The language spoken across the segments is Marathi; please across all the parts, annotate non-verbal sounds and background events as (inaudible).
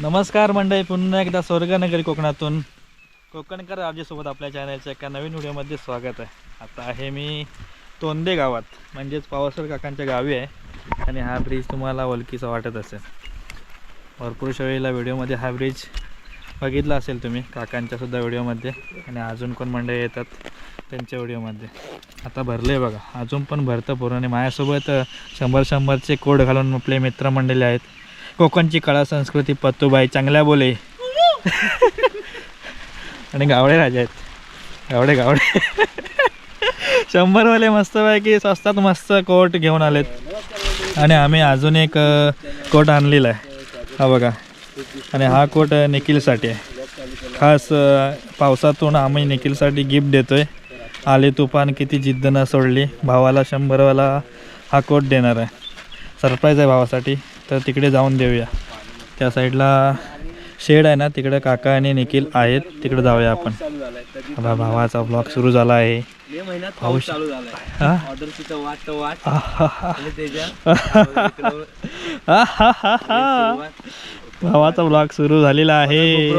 नमस्कार मंडळी पुन्हा एकदा स्वर्गनगरी कोकणातून कोकणकर राजेसोबत आपल्या चॅनलच्या एका नवीन व्हिडिओमध्ये स्वागत आहे. आता आहे मी तोंदे गावात म्हणजेच पावसर काकांच्या गावी आहे. आणि हा ब्रिज तुम्हाला ओळखीचा वाटत असेल. भरपूर वेळेला व्हिडिओमध्ये हा ब्रिज बघितला असेल तुम्ही काकांच्यासुद्धा व्हिडिओमध्ये. आणि अजून कोण मंडळी येतात त्यांच्या व्हिडिओमध्ये. आता भरले आहे बघा अजून पण भरतं पूर्ण. आणि माझ्यासोबत शंभर शंभरचे कोड घालून आपले मित्रमंडळी आहेत. कोकणची कला संस्कृती पत्तूबाई चांगल्या बोले. आणि गावडे राजा आहेत. गावडे गावडे. शंभरवाले मस्तपैकी स्वस्तात मस्त कोट घेऊन आलेत. आणि आम्ही अजून एक कोट आणलेला आहे. हा बघा. आणि हा कोट निखिलसाठी आहे. खास पावसातून आम्ही निखिलसाठी गिफ्ट देतोय. आले तुफान किती जिद्द न सोडली. भावाला शंभरवाला हा कोट देणार आहे. सरप्राईज आहे भावासाठी. तर तिकडे जाऊन देऊया. त्या साईडला शेड आहे ना तिकडे काका आणि निखिल आहेत. तिकडे जाऊया आपण. आता भावाचा ब्लॉग सुरू झाला आहे. भावाचा ब्लॉग सुरू झालेला आहे.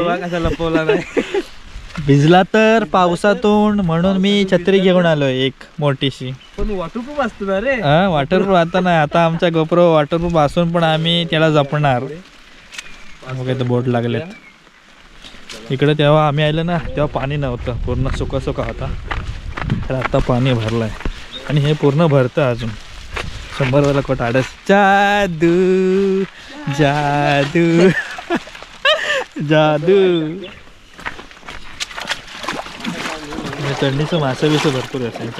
भिजला तर पावसातून म्हणून मी छत्री घेऊन आलोय एक मोठीशी. पण वॉटरप्रूफ असतो ना रे. हा वॉटरप्रूफ आता नाही. आता आमच्या गोप्रो वॉटरप्रूफ असून पण आम्ही त्याला जपणार. मग इथं बोट लागलेत. इकडे तेव्हा आम्ही आलो ना तेव्हा पाणी नव्हतं. पूर्ण सुका सुका होता. तर आता पाणी भरलं आहे आणि हे पूर्ण भरतं अजून. शंभर वाला कोट आडस. जादू जादू. जादू. थंडीचं चढणीचं मासे बिसं भरपूर असेल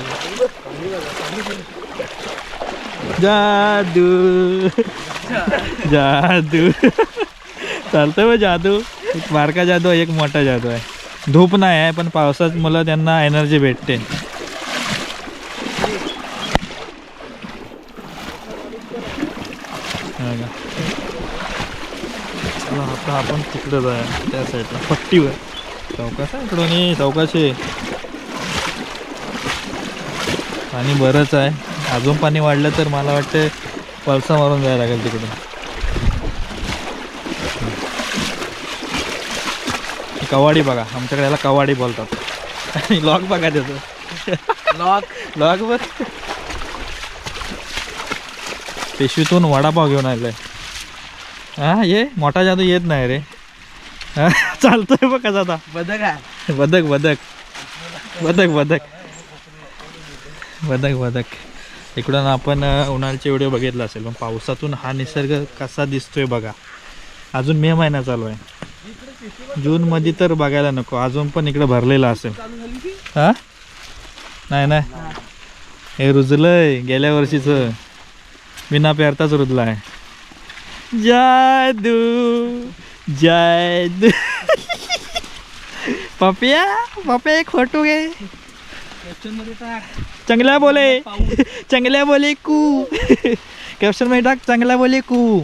जादू. जादू. चालतंय मग जादू. एक बारका जादू आहे एक मोठा जादू आहे. धूप नाही आहे पण पावसात मला त्यांना एनर्जी भेटते. का. आपण तिकडं जाय त्या साईडला पट्टीवर. चौकास आहे इकडून चौकाशी पाणी बरंच आहे. अजून पाणी वाढलं तर मला वाटतं पळसा मारून जायला लागेल तिकडे कवाडी बघा आमच्याकडे याला कवाडी बोलतात. आणि लॉक बघा त्याचं. लॉक? लॉक बर पिशवीतून वडापाव घेऊन आलाय. हा ये मोठा जादू येत नाही रे. हा, चालतोय बघ आता बदक आहे. बदक बदक. बदक बदक. वदक वदक इकडून आपण उन्हाळ्याचे व्हिडिओ बघितला असेल पण पावसातून हा निसर्ग कसा दिसतोय बघा. अजून मे महिना चालू आहे. जूनमध्ये तर बघायला नको अजून पण इकडे भरलेला असेल. हा? नाही नाही. हे रुजलंय गेल्या वर्षीचं. विना पेरताच रुजला आहे जादू जादू. पपिया पपिया एक फोटो घे. मध्ये टाक चांगला बोले चांगल्या बोले कू. कॅप्शनमध्ये टाक चांगला बोले कू.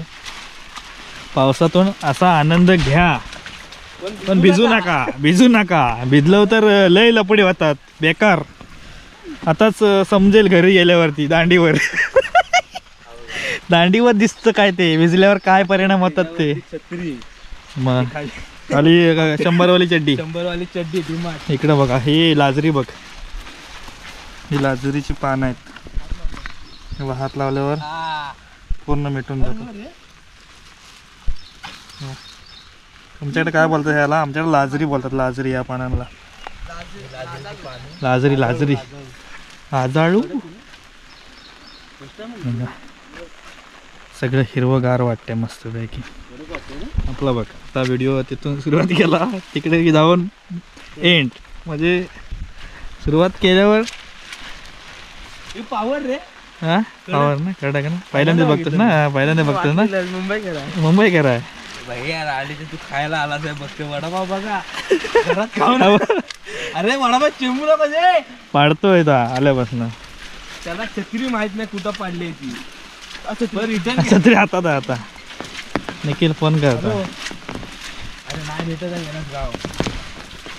पावसातून असा आनंद घ्या. पण भिजू नका. भिजू नका. भिजलं तर लय लपडे होतात. बेकार. आताच समजेल घरी गेल्यावरती दांडीवर. (laughs) दांडीवर दिसतं काय ते? भिजल्यावर काय परिणाम होतात ते? मग खाली. शंभरवाली चड्डी. शंभर वाली चड्डी इकडं बघा ही लाजरी बघ. ही लाजरीची पान आहेत. हे बघ, हात लावल्यावर पूर्ण मिटून जातं. हो. तुमच्याकडे काय बोलतात ह्याला? आमच्याकडे लाजरी बोलतात लाजरी या पानांना. लाजरी लाजरी. आजाळू. सगळं हिरवगार वाटते मस्तपैकी. आपला बघ आता व्हिडिओ तिथून सुरुवात केला. तिकडे जाऊन एंड म्हणजे सुरुवात केल्यावर पावर रे हा पावर ना कडक ना पहिल्यांदा बघतोस ना पहिल्यांदा बघतोस ना मुंबई करा मुंबई करा भैया आली तू खायला आलास बघते वडापाव बघा घरात अरे वडापाव चिमू नको जे पाडतोय आल्यापासून त्याला छत्री माहीत नाही कुठं पाडली ती रिटर्न छत्री हातात आहे आता निखिल फोन करतो अरे नाही भेटत आहे येणार गाव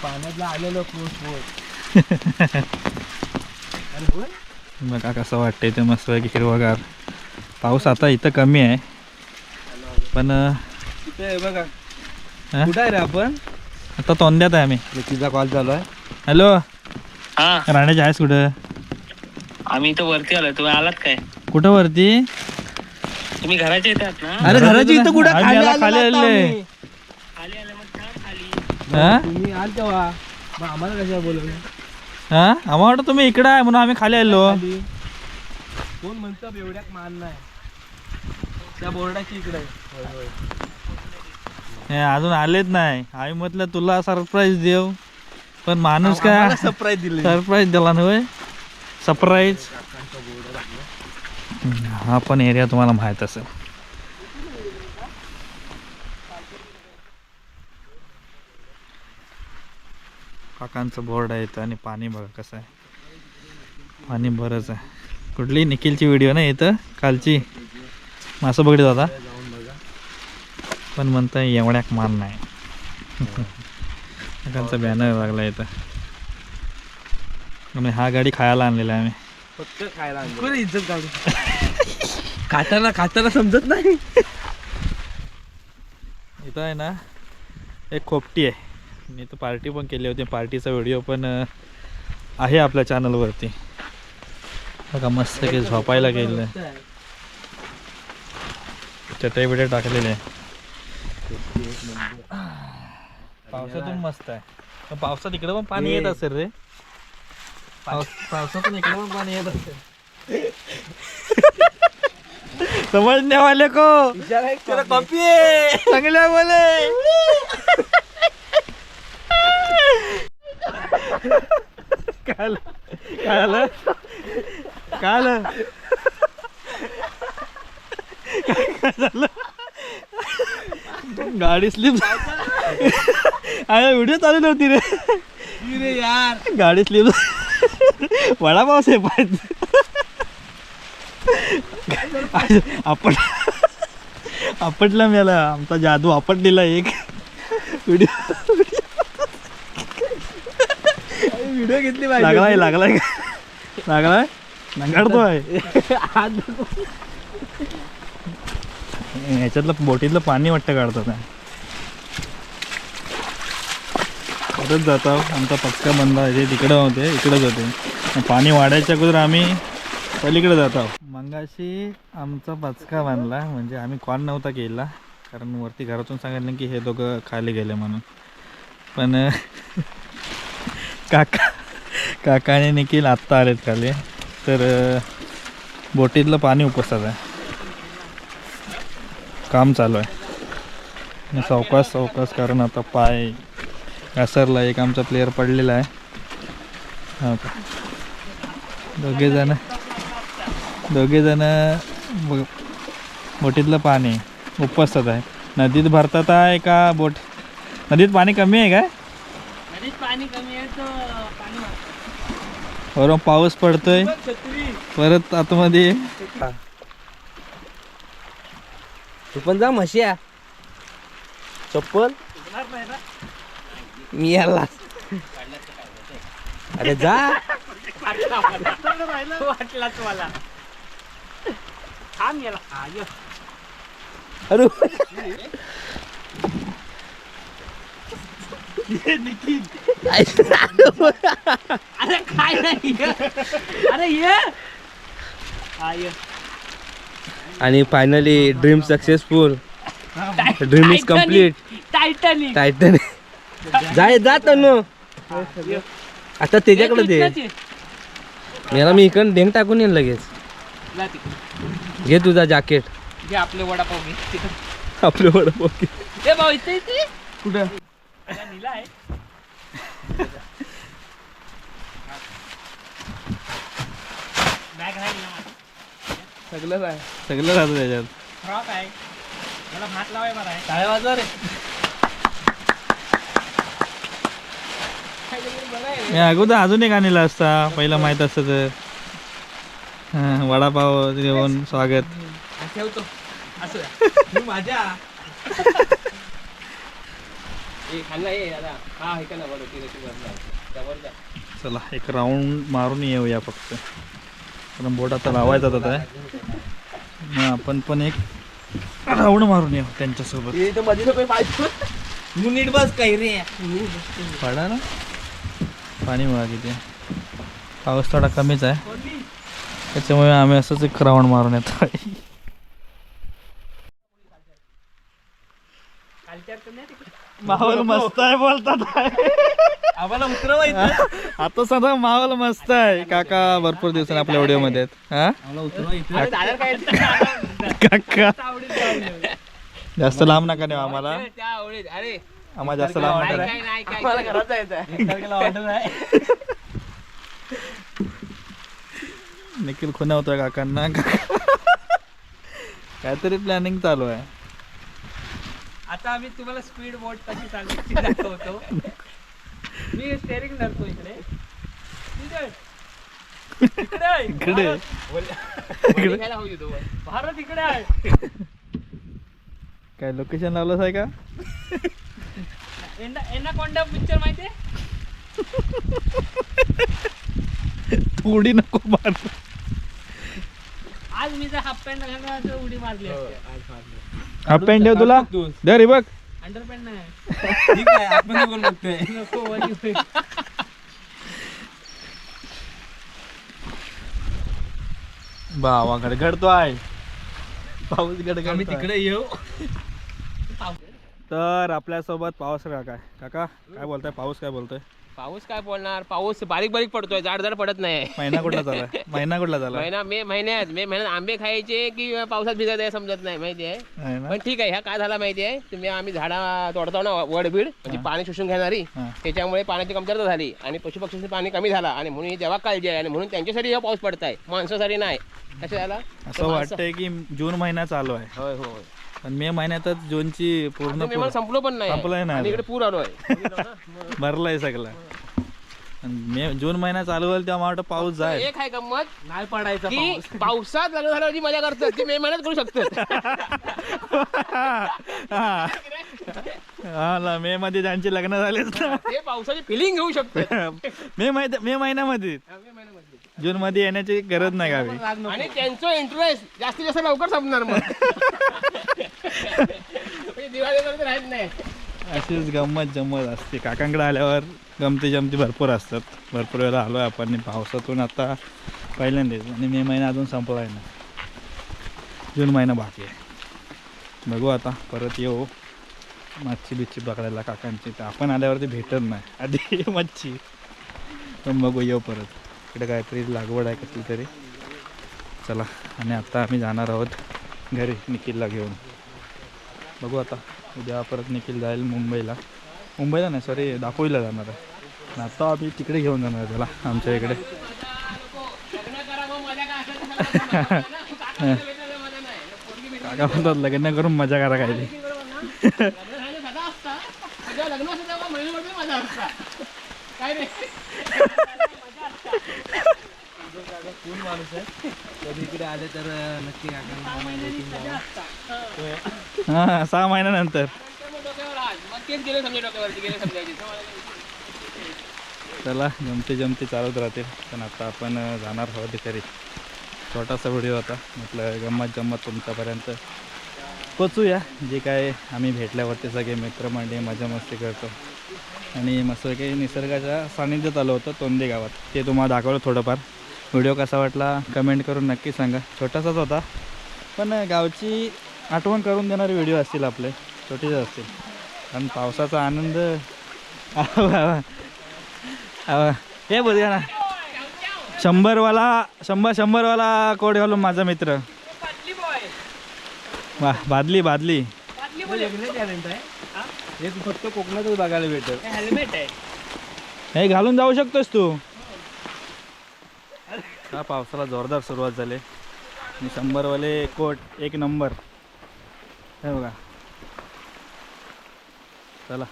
पाण्यातला आलेलो क्रोस बोट अरे बघा कसं वाटतंय ते मस्तपैकी हिरवगार पाऊस आता इथं कमी आहे. पण बघा? कुठं आहे रे आपण? आता तोंद्यात आहे आम्ही. तिचा कॉल चालू आहे. हॅलो? हा. राण्याची आहेस कुठं? आम्ही इथं वरती आलोय. तुम्ही आलात काय? कुठं वरती? तुम्ही घराच्या येतात ना? अरे घराची इथं कुठं? खाली आलो खाली. आम्ही. खाली आले मग खाली. हा तुम्ही आल तेव्हा. आम्हाला कशा बोलवलं हा? आम्हाला वाटतं तुम्ही इकडं आहे म्हणून आम्ही खाली आलो खाली. कोण म्हणतं एवढ्याक मान नाही. त्या बोर्डाची इकडे हे अजून आलेच नाही. आम्ही म्हटलं तुला सरप्राईज देऊ. पण माणूस काय? सरप्राईज दिले सरप्राईज दिला ना होय? सरप्राईज हा पण एरिया तुम्हाला माहीत असेल. काकांचं बोर्ड आहे इथं आणि पाणी बघा कसं आहे. पाणी बरंच आहे. कुठली? निखिलची व्हिडिओ ना इथं? कालची. मासं बघित होता पण म्हणताय एवढ्याक मान नाही. (laughs) काकांचा बॅनर लागला इथं. आणि हा गाडी खायला आणलेला आहे आम्ही. फक्त खायला इज्जत (laughs) खाताना खाताना समजत नाही. इथं आहे ना एक खोपटी आहे. मी इथं पार्टी पण केली होती. पार्टीचा व्हिडिओ पण आहे आपल्या चॅनलवरती. बघा मस्त की झोपायला गेलं चटई बिटई टाकलेले आहे. पावसातून मस्त आहे. पण पावसात इकडे पण पाणी येत असेल रे. पावस पावसातून इकडे पण पाणी येत असेल. समजने वाले को? तेरा कॉपी आहे. चांगल्या बोले. काय आलं? काय आलं काय आलं काय काय झालं? गाडी स्लिप अरे व्हिडिओ चालू नव्हती रे. रे यार. गाडी स्लिप वडापाव आहे पाहिजे आपण आपटला मला आमचा जादू आपटलेला एक. व्हिडिओ व्हिडिओ घेतली लागलाय लागलाय. लागलाय? नंगाडतोय. ह्याच्यातलं बोटीतलं पाणी वाटतं काढतात परत जातो. आमचा पक्का बंद आहे. तिकडं होते इकडं होते. पाणी वाढायच्या अगोदर आम्ही पलीकडे जातो. मंगाशी आमचा पचका बांधला. म्हणजे आम्ही कॉल नव्हता केला. कारण वरती घरातून सांगितलं की हे दोघं खाली गेले म्हणून. पण (laughs) काका काकाने निखिल आत्ता आलेत खाली. तर बोटीतलं पाणी उपसत आहे. काम चालू आहे. आणि सावकाश सावकाश कारण आता पाय घसरला एक आमचा प्लेअर पडलेला आहे. हो का दोघेजणं दोघेजणं ब- बोटीतलं पाणी उपसत आहे. नदीत भरतात आहे का बोट? नदीत पाणी कमी आहे काय? नदीत पाणी कमी आहे तर बरोबर पाऊस पडतोय. परत आतमध्ये. तू पण जा म्हशिया. चप्पल. मी याला अरे जा. थांब गेला अरे अरे काय नाही अरे ये हा ये आणि finally dream successful dream is complete titanic titan जाय जा तनु. आता त्याच्याकडे दे. याला मी इकडं डेंग टाकून येईन लगेच. घे तुझा जॅकेट जे आपले वडापाव घे आपलं वडापाव घे. कुठं? निला आहे. बॅग राहील ना सगळं राहतं त्याच्यात. फ्रॉक आहे. मला भात लावाय बरं आहे. काय वाजवा रे मी अगोदर अजून एक आणलेला असता. पहिला माहीत असतं तर. हां, वडापाव घेऊन स्वागत. ठेवतो. असं (laughs) माझ्या. चला एक राऊंड मारून येऊया फक्त. कारण बोट आता लावायचा आता आहे मग आपण पण एक राऊंड मारून येऊ त्यांच्यासोबत. नीट बस काही रे. पडा ना. पाणी मुळा किती. पाऊस थोडा कमीच आहे. त्याच्यामुळे आम्ही असंच एक राऊंड मारून येतो. माहोल मस्त आहे बोलतात. आम्हाला उतरवायचं आता सध्या माहोल मस्त आहे. काका भरपूर दिवसांनी आपल्या व्हिडिओमध्ये हा? काका. जास्त लांब नका नेऊ आम्हाला. अरे आम्हाला जास्त लांब नका काय नाही काय घरात जायचं ऑर्डर आहे निखिल खुणावतोय काकांना. काहीतरी प्लॅनिंग चालू आहे. आता आम्ही तुम्हाला स्पीड बोट कशी चालते ती दाखवतो. मी स्टेअरिंग धरतो इकडे. इकडे. भारत- इकडे. आहे. काय लोकेशन लावलंच आहे का? यांना यांना कोणता पिक्चर माहितीये? थोडी नको मार. आज मी जर हाफ पॅन्ट घालून उडी मारली. हा पेन ठेव तुला. दर बघ. अंडर पॅन्ट नाही. ठीक आहे आपण बघतोय. नको. बावा गडगडतो आहे. पाऊस आम्ही गडगड तिकडे येऊ. तर आपल्यासोबत पाऊस काका आहे. काका काय बोलताय? पाऊस काय बोलतोय? पाऊस काय बोलणार पाऊस बारीक बारीक पडतोय जाड जाड पडत नाही. महिना कुठला झालाय महिना कुठला झाला महिना मे महिन्यात मे महिन्यात आंबे खायचे की पावसात भिजत आहे समजत नाही माहिती आहे? पण ठीक आहे ह्या काय झाला माहिती आहे? तुम्ही आम्ही झाडा तोडतो ना वडबीड म्हणजे पाणी शोषून घेणारी. त्याच्यामुळे पाण्याची कमतरता झाली आणि पशुपक्षीचं पाणी कमी झाला आणि म्हणून ही देवा काळजी आहे आणि म्हणून त्यांच्यासाठी हा पाऊस पडत आहे माणसासाठी नाही. कसं झाला असं वाटतंय की जून महिना चालू आहे. होय होय. पण मे महिन्यातच जूनची पूर्ण मेहमान संपलो पण नाही. संपलंय नाही आणि अजून. इकडे पूर आलोय भरलाय सगळं. आणि मे जून महिना चालू होईल तेव्हा मला वाटतं पाऊस जाईल. एक आहे गंमत नाही पडायचं की पावसात लग्न झाल्यावर जी मजा करतात ती मे महिन्यात करू शकतात. हा. ना मे मध्ये ज्यांचे लग्न झालेच ना. ते पावसाची फिलिंग घेऊ शकतात. (laughs) मे महिन्या मे महिन्यामध्ये. जून मध्ये येण्याची गरज नाही गावी. आणि त्यांचं इंटरेस्ट जास्तीत जास्त लवकर संपणार मग. (laughs) म्हणजे दिवाळीपर्यंत राहत नाही. अशीच गंमत जम्मत असते. काकांकडे आल्यावर गमती जमती भरपूर असतात. भरपूर वेळा आलो आहे आपण पावसातून आता पहिल्यांदाच. आणि मे महिना अजून संपला आहे ना. जून महिना बाकी आहे. बघू आता. परत येऊ. मच्छी बिच्छी पकडायला काकांची. तर आपण आल्यावरती भेटत नाही. आधी मच्छी. पण बघू येऊ परत. इकडे काहीतरी लागवड आहे कसली तरी. चला आणि आता आम्ही जाणार आहोत घरी निखिलला घेऊन. बघू आता उद्या परत निखिल जाईल मुंबईला. मुंबईला नाही सॉरी दापोलीला जाणार आहे. आता आम्ही तिकडे घेऊन जाणार आहे त्याला आमच्या इकडे. काका म्हणतात लग्न करून मजा करा काय काय लग्न असं माणूस आहे? कधी इकडे आले तर नक्की हां सहा महिन्यानंतर चला जमते जमते चालत राहतील. पण आता आपण जाणार आहोत घरी छोटासा व्हिडिओ होता म्हटलं गंमत जम्मत तुमच्यापर्यंत. पोचूया. जे काय आम्ही भेटल्यावरती सगळे मित्रमंडळी मजा मस्ती करतो. आणि मस्त काही निसर्गाच्या सानिध्यात आलो होतो तोंदे गावात. ते तुम्हाला दाखवलं थोडंफार. व्हिडिओ कसा वाटला कमेंट करून नक्की सांगा. छोटासाच होता पण गावची आठवण करून देणारे व्हिडिओ असतील आपले छोटेच असतील. कारण पावसाचा आनंद. हे बोलूया ना. शंभरवाला शंभर शंभरवाला कोड घालून माझा मित्र. वा बादली बादली. हे फक्त कोकणातच बघायला भेटत हेल्मेट आहे. हे घालून जाऊ शकतोस तू. हा पावसाला जोरदार सुरुवात झाली. आणि शंभरवाले कोट एक नंबर. हे बघा. चला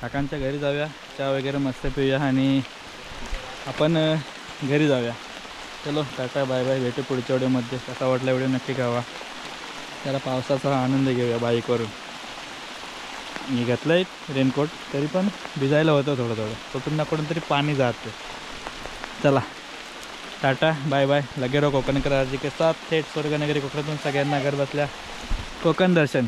काकांच्या घरी जाऊया. चहा वगैरे मस्त पिऊया आणि आपण घरी जाऊया. चलो टाटा बाय बाय. भेटू पुढच्या व्हिडिओमध्ये. कसा वाटला व्हिडिओ नक्की गावा त्याला पावसाचा आनंद घेऊया बाईकवरून. मी घेतलं आहे रेनकोट तरी पण भिजायला होतं थोडं थोडं. कुठून ना कुठून तरी पाणी जाते. चला. Tata bye bye. लगे रो कोकणकर आजी के साथ थेट स्वर्गनगरी कोकणातून सगळ्यांना घर बसल्या कोकण दर्शन.